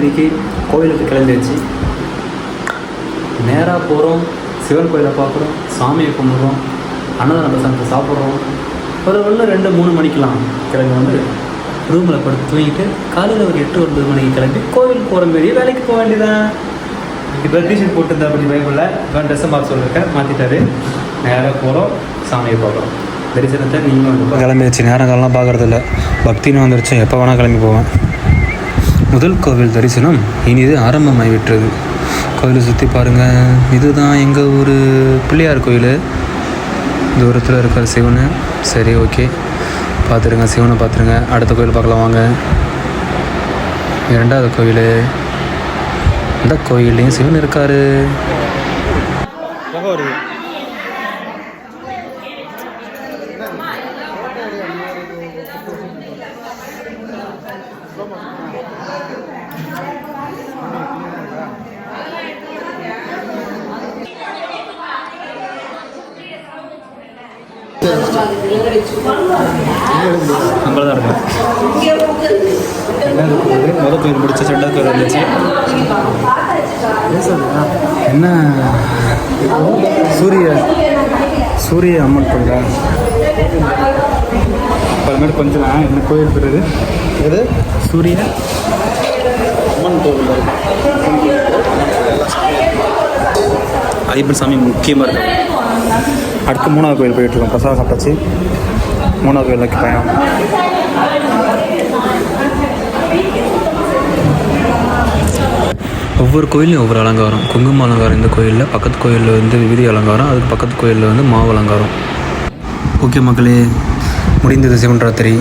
சிவராத்திரிக்கு கோவிலுக்கு கிளம்பியாச்சு. நேராக போகிறோம் சிவன் கோயிலை பார்க்குறோம். சாமியை கும்பிட்றோம். அன்னதான பிரசாதத்தை சாப்பிட்றோம். ஒரு ஒன்று ரெண்டு மூணு மணிக்கெலாம் கிளம்பி வந்து ரூமில் படுத்து தூங்கிட்டு காலையில் ஒரு எட்டு ஒன்பது மணிக்கு கிளம்பி கோவில் போகிற மாரியே வேலைக்கு போக வேண்டியதான் இப்போ டிஷர்ட் போட்டிருந்தா அப்படி பைபிளில் இப்போ ட்ரெஸ்ஸை மாற்ற சொல்லியிருக்கேன் மாற்றிட்டாரு நேராக போகிறோம் சாமியை பார்க்குறோம். தரிசனத்தை நீங்களும் வந்து கிளம்பிடுச்சு நேரம் காலம்லாம் பார்க்குறது இல்லை பக்தின்னு வந்துருச்சு. எப்போ வேணால் கிளம்பி போவேன். முதல் கோவில் தரிசனம் இனிது ஆரம்பமாகிவிட்டது கோயிலை சுற்றி பாருங்கள் இதுதான் எங்கள் ஊர்? பிள்ளையார் கோயில் தூரத்தில் இருக்கார் சிவனு. சரி ஓகே. பார்த்துருங்க சிவனை பார்த்துருங்க அடுத்த கோயில் பார்க்கலாம் வாங்க. இரண்டாவது கோயில் இந்த கோயில்லையும் சிவன் இருக்காரு. நம்மள தான் இருக்கும் முதல் கோயில் முடிச்சு ரெண்டாவது வந்துச்சு என்ன சூரிய சூரிய அம்மன் கோயிலா அப்புறமேட்டு கொஞ்சம் என்ன கோயில் பேர் இது இது சூரிய அம்மன் கோவில் ஐயப்பன் சாமி முக்கியமாக இருக்கு. அடுத்து மூணாவது கோயில் போயிட்டுருக்கோம் பிரசாதம் சாப்பிட்டாச்சு. மூணாவது கோயிலுக்கு பயணம். ஒவ்வொரு கோயிலையும் ஒவ்வொரு அலங்காரம். குங்கும அலங்காரம் இந்த கோயிலில் பக்கத்து கோயிலில் வந்து விபூதி அலங்காரம் அதுக்கு பக்கத்து கோயிலில் வந்து மாவு அலங்காரம். ஓகே மக்களே முடிந்தது சிவன் ராத்திரி